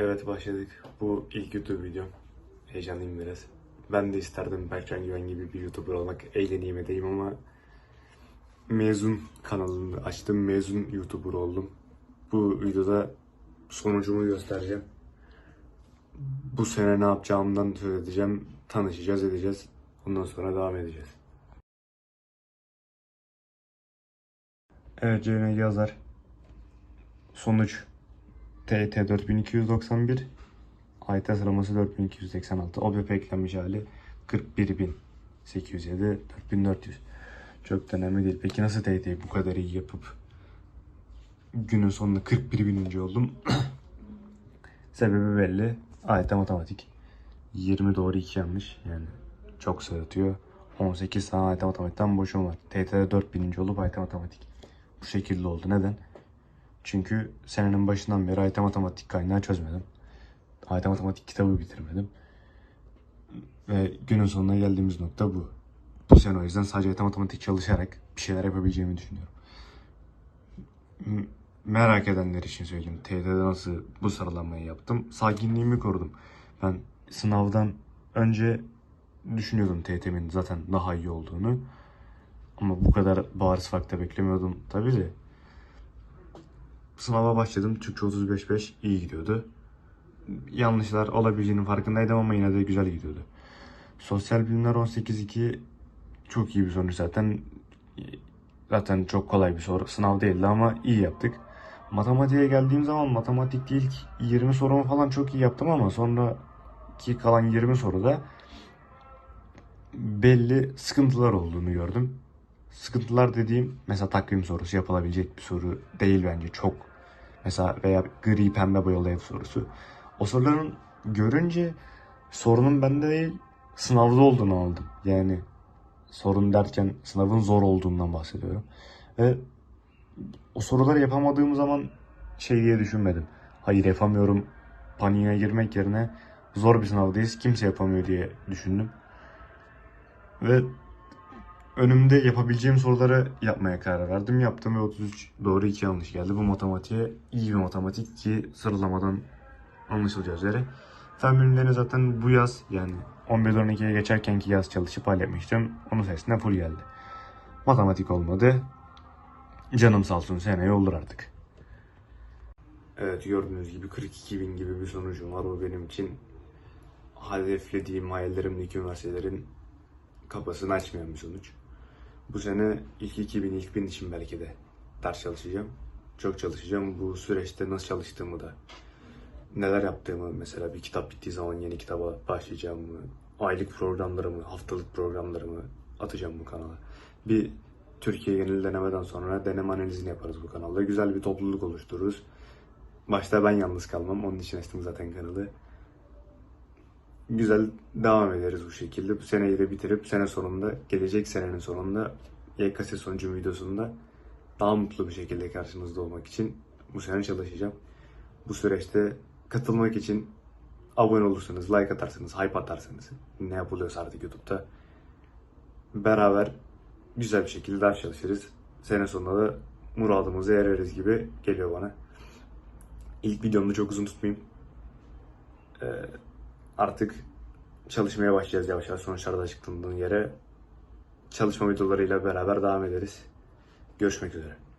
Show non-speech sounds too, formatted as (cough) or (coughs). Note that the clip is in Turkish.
Evet başladık. Bu ilk YouTube videom. Heyecanlıyım biraz. Ben de isterdim Berkcan Güven gibi bir YouTuber olmak. Eğleneyim edeyim ama mezun kanalını açtım. Mezun YouTuber oldum. Bu videoda sonucumu göstereceğim. Bu sene ne yapacağımdan söz edeceğim. Tanışacağız edeceğiz. Ondan sonra devam edeceğiz. Evet CNG yazar. Sonuç TYT 4291 AYT sıralaması 4286 OBP eklenmiş hali 41807 4400 Çok da önemli değil. Peki nasıl TYT'yi bu kadar iyi yapıp günün sonunda 41 bininci oldum? (coughs) Sebebi belli. AYT matematik. 20 doğru 2 yanlış. Yani çok sırıtıyor. 18 tane AYT matematikten boşum var. TYT'de 4 bininci olup AYT matematik. Bu şekilde oldu. Neden? Çünkü senenin başından beri AYT matematik kaynağı çözmedim. AYT matematik kitabı bitirmedim. Ve günün sonuna geldiğimiz nokta bu. Bu sene o yüzden sadece AYT matematik çalışarak bir şeyler yapabileceğimi düşünüyorum. Merak edenler için söyleyeyim. TYT'de nasıl bu sıralamayı yaptım. Sakinliğimi korudum. Ben sınavdan önce düşünüyordum TYT'min zaten daha iyi olduğunu. Ama bu kadar bariz farkta beklemiyordum tabii de. Sınava başladım. Türkçe 35-5 iyi gidiyordu. Yanlışlar olabileceğinin farkındaydım ama yine de güzel gidiyordu. Sosyal bilimler 18-2 çok iyi bir sonuç zaten. Zaten çok kolay bir soru. Sınav değildi ama iyi yaptık. Matematiğe geldiğim zaman matematikte ilk 20 sorumu falan çok iyi yaptım ama sonraki kalan 20 soruda belli sıkıntılar olduğunu gördüm. Sıkıntılar dediğim mesela takvim sorusu yapılabilecek bir soru değil bence çok. Mesela veya gri pembe boyalı ev sorusu. O soruların görünce sorunun bende değil sınavda olduğunu aldım. Yani sorun derken sınavın zor olduğundan bahsediyorum. Ve o soruları yapamadığım zaman şey diye düşünmedim. Hayır yapamıyorum paniğe girmek yerine zor bir sınavdayız kimse yapamıyor diye düşündüm. Ve önümde yapabileceğim soruları yapmaya karar verdim. Yaptım ve 33 doğru 2 yanlış geldi. Bu matematiğe iyi bir matematik ki sıralamadan anlaşılacağı üzere. Fen bilimlerine zaten bu yaz yani 11-12'ye geçerkenki yaz çalışıp halletmiştim. Onun sayesinde full geldi. Matematik olmadı. Canım sağ olsun seneye olur artık. Evet gördüğünüz gibi 42 bin gibi bir sonucum var. O benim için hedeflediğim hayallerimdeki üniversitelerin kapısını açmayan bir sonuç. Bu sene ilk 2000, ilk 1000 için belki de ders çalışacağım. Çok çalışacağım. Bu süreçte nasıl çalıştığımı da, neler yaptığımı mesela bir kitap bittiği zaman yeni kitaba başlayacağımı, aylık programlarımı, haftalık programlarımı atacağım bu kanala. Bir Türkiye genel denemeden sonra deneme analizini yaparız bu kanalda. Güzel bir topluluk oluştururuz. Başta ben yalnız kalmam. Onun için açtım zaten kanalı güzel devam ederiz bu şekilde. Bu seneyi de bitirip sene sonunda, gelecek senenin sonunda YKS sonucu videosunda daha mutlu bir şekilde karşınızda olmak için bu sene çalışacağım. Bu süreçte katılmak için abone olursanız, like atarsınız, hype atarsınız. Ne yapılıyorsa artık YouTube'da. Beraber güzel bir şekilde ders çalışırız. Sene sonunda da muradımıza ereriz gibi geliyor bana. İlk videomu çok uzun tutmayayım. Ee, artık çalışmaya başlayacağız yavaş yavaş sonuçlarda açıklandığın yere. Çalışma videolarıyla beraber devam ederiz. Görüşmek üzere.